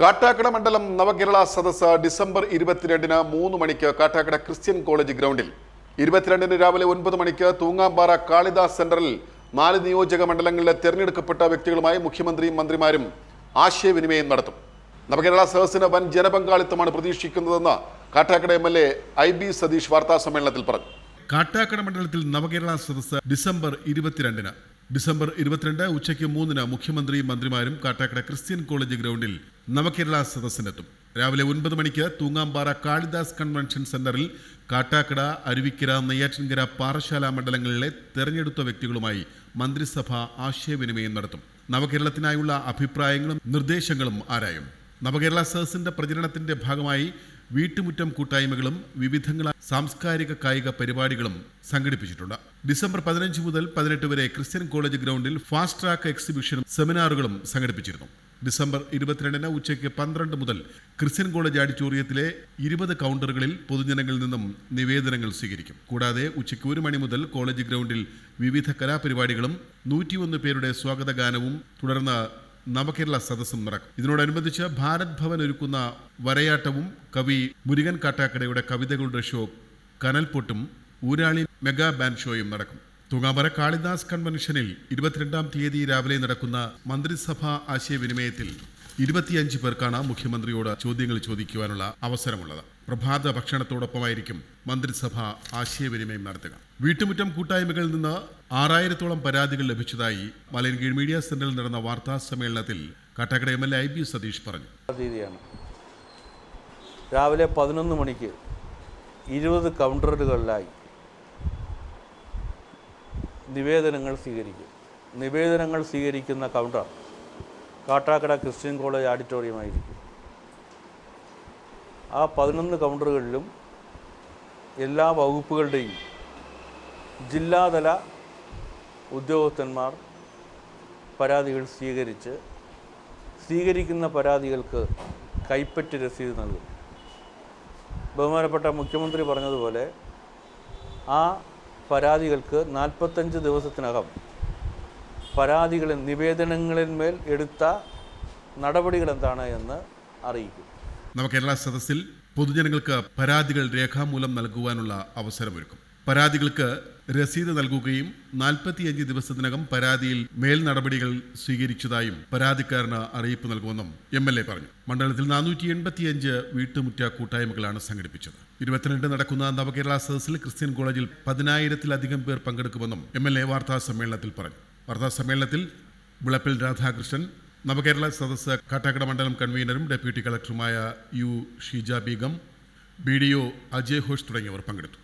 കാട്ടാക്കട മണ്ഡലം നവകേരള സദസ് ഡിസംബർ ഇരുപത്തിരണ്ടിന് മൂന്ന് മണിക്ക് കാട്ടാക്കട ക്രിസ്ത്യൻ കോളേജ് ഗ്രൗണ്ടിൽ. ഇരുപത്തിരണ്ടിന് രാവിലെ ഒൻപത് മണിക്ക് തൂങ്ങാമ്പാറ കാളിദാസ് സെന്ററിൽ നാല് നിയോജക മണ്ഡലങ്ങളിലെ തെരഞ്ഞെടുക്കപ്പെട്ട വ്യക്തികളുമായി മുഖ്യമന്ത്രിയും മന്ത്രിമാരും ആശയവിനിമയം നടത്തും. നവകേരള സദസ്സിന് വൻ ജനപങ്കാളിത്തമാണ് പ്രതീക്ഷിക്കുന്നതെന്ന് Kattakkada M L A I B Satheesh വാർത്താ സമ്മേളനത്തിൽ പറഞ്ഞു. കാട്ടാക്കട മണ്ഡലത്തിൽ നവകേരള സദസ് ഡിസംബർ ഇരുപത്തിരണ്ടിന്. ഡിസംബർ ഇരുപത്തിരണ്ട് ഉച്ചയ്ക്ക് മൂന്നിന് മുഖ്യമന്ത്രിയും മന്ത്രിമാരും കാട്ടാക്കട ക്രിസ്ത്യൻ കോളേജ് ഗ്രൗണ്ടിൽ നവകേരള സദസ്സിനെത്തും. രാവിലെ ഒൻപത് മണിക്ക് തൂങ്ങാമ്പാറ കാളിദാസ് കൺവെൻഷൻ സെന്ററിൽ കാട്ടാക്കട അരുവിക്കര നെയ്യാറ്റിൻകര പാറശാല മണ്ഡലങ്ങളിലെ തെരഞ്ഞെടുത്ത വ്യക്തികളുമായി മന്ത്രിസഭ ആശയവിനിമയം നടത്തും. നവകേരളത്തിനായുള്ള അഭിപ്രായങ്ങളും നിർദ്ദേശങ്ങളും ആരായും? നവകേരള സദസ്സിന്റെ പ്രചരണത്തിന്റെ ഭാഗമായി വീട്ടുമുറ്റം കൂട്ടായ്മകളും വിവിധങ്ങളായ സാംസ്കാരിക കായിക പരിപാടികളും സംഘടിപ്പിച്ചിട്ടുണ്ട്. ഡിസംബർ പതിനഞ്ച് മുതൽ പതിനെട്ട് വരെ ക്രിസ്ത്യൻ കോളേജ് ഗ്രൗണ്ടിൽ ഫാസ്റ്റ് ട്രാക്ക് എക്സിബിഷനും സെമിനാറുകളും സംഘടിപ്പിച്ചിരുന്നു. ഡിസംബർ ഇരുപത്തിരണ്ടിന് ഉച്ചയ്ക്ക് പന്ത്രണ്ട് മുതൽ ക്രിസ്ത്യൻ കോളേജ് ഓഡിറ്റോറിയത്തിലെ ഇരുപത് കൗണ്ടറുകളിൽ പൊതുജനങ്ങളിൽ നിന്നും നിവേദനങ്ങൾ സ്വീകരിക്കും. കൂടാതെ ഉച്ചയ്ക്ക് ഒരു മണി മുതൽ കോളേജ് ഗ്രൗണ്ടിൽ വിവിധ കലാപരിപാടികളും നൂറ്റിയൊന്ന് പേരുടെ സ്വാഗതഗാനവും തുടർന്ന് നവകേരള സദസ്സും നടക്കും. ഇതിനോടനുബന്ധിച്ച് ഭാരത് ഭവൻ ഒരുക്കുന്ന വരയാട്ടവും കവി മുരുകൻ കാട്ടാക്കടയുടെ കവിതകളുടെ ഷോ കനൽപൊട്ടും ഊരാളി മെഗാ ബാൻഡ് ഷോയും നടക്കും. തൂങ്ങാമര കാളിദാസ് കൺവെൻഷനിൽ ഇരുപത്തിരണ്ടാം തീയതി രാവിലെ നടക്കുന്ന മന്ത്രിസഭാ ആശയവിനിമയത്തിൽ ഇരുപത്തിയഞ്ച് പേർക്കാണ് മുഖ്യമന്ത്രിയോട് ചോദ്യങ്ങൾ ചോദിക്കുവാനുള്ള അവസരമുള്ളത്. പ്രഭാത ഭക്ഷണത്തോടൊപ്പമായിരിക്കും മന്ത്രിസഭ ആശയവിനിമയം നടത്തുക. വീട്ടുമുറ്റം കൂട്ടായ്മകളിൽ നിന്ന് ആറായിരത്തോളം പരാതികൾ ലഭിച്ചതായി മലയൻകീഴ് മീഡിയ സെന്ററിൽ നടന്ന വാർത്താ സമ്മേളനത്തിൽ Kattakkada M L A I B Satheesh പറഞ്ഞു. രാവിലെ പതിനൊന്ന് മണിക്ക് ഇരുപത് കൗണ്ടറുകളിലായി നിവേദനങ്ങൾ സ്വീകരിക്കും. നിവേദനങ്ങൾ സ്വീകരിക്കുന്ന കൗണ്ടർ കാട്ടാക്കട ക്രിസ്ത്യൻ കോളേജ് ആഡിറ്റോറിയമായിരിക്കും ആ പതിനൊന്ന് കൗണ്ടറുകളിലും എല്ലാ വകുപ്പുകളുടെയും ജില്ലാതല ഉദ്യോഗസ്ഥന്മാർ പരാതികൾ സ്വീകരിച്ച് സ്വീകരിക്കുന്ന പരാതികൾക്ക് കൈപ്പറ്റ് രസീത് നൽകും. ബഹുമാനപ്പെട്ട മുഖ്യമന്ത്രി പറഞ്ഞതുപോലെ ആ പരാതികൾക്ക് നാൽപ്പത്തഞ്ച് ദിവസത്തിനകം പരാതികളിൽ നിവേദനങ്ങളിന്മേൽ എടുത്ത നടപടികൾ എന്താണ് എന്ന് അറിയിക്കും. നവകേരള സദസ്സിൽ പൊതുജനങ്ങൾക്ക് പരാതികൾ രേഖാമൂലം നൽകുവാനുള്ള അവസരമൊരുക്കും. പരാതികൾക്ക് രസീത് നൽകുകയും നാൽപ്പത്തിയഞ്ച് ദിവസത്തിനകം പരാതിയിൽ മേൽ നടപടികൾ സ്വീകരിച്ചതായും പരാതിക്കാരന് അറിയിപ്പ് നൽകുമെന്നും എം എൽ എ പറഞ്ഞു. മണ്ഡലത്തിൽ നാനൂറ്റി എൺപത്തിയഞ്ച് വീട്ടുമുറ്റ കൂട്ടായ്മകളാണ് സംഘടിപ്പിച്ചത്. ഇരുപത്തിരണ്ട് നടക്കുന്ന നവകേരള സദസ്സിൽ ക്രിസ്ത്യൻ കോളേജിൽ പതിനായിരത്തിലധികം പേർ പങ്കെടുക്കുമെന്നും എം എൽ എ വാർത്താ സമ്മേളനത്തിൽ പറഞ്ഞു. വാർത്താ സമ്മേളനത്തിൽ വിളപ്പിൽ രാധാകൃഷ്ണൻ നവകേരള സദസ്സ് കാട്ടാക്കട മണ്ഡലം കൺവീനറും deputy കളക്ടറുമായ U Sheeja Beegum B D O Ajay Ghosh തുടങ്ങിയവർ പങ്കെടുത്തു.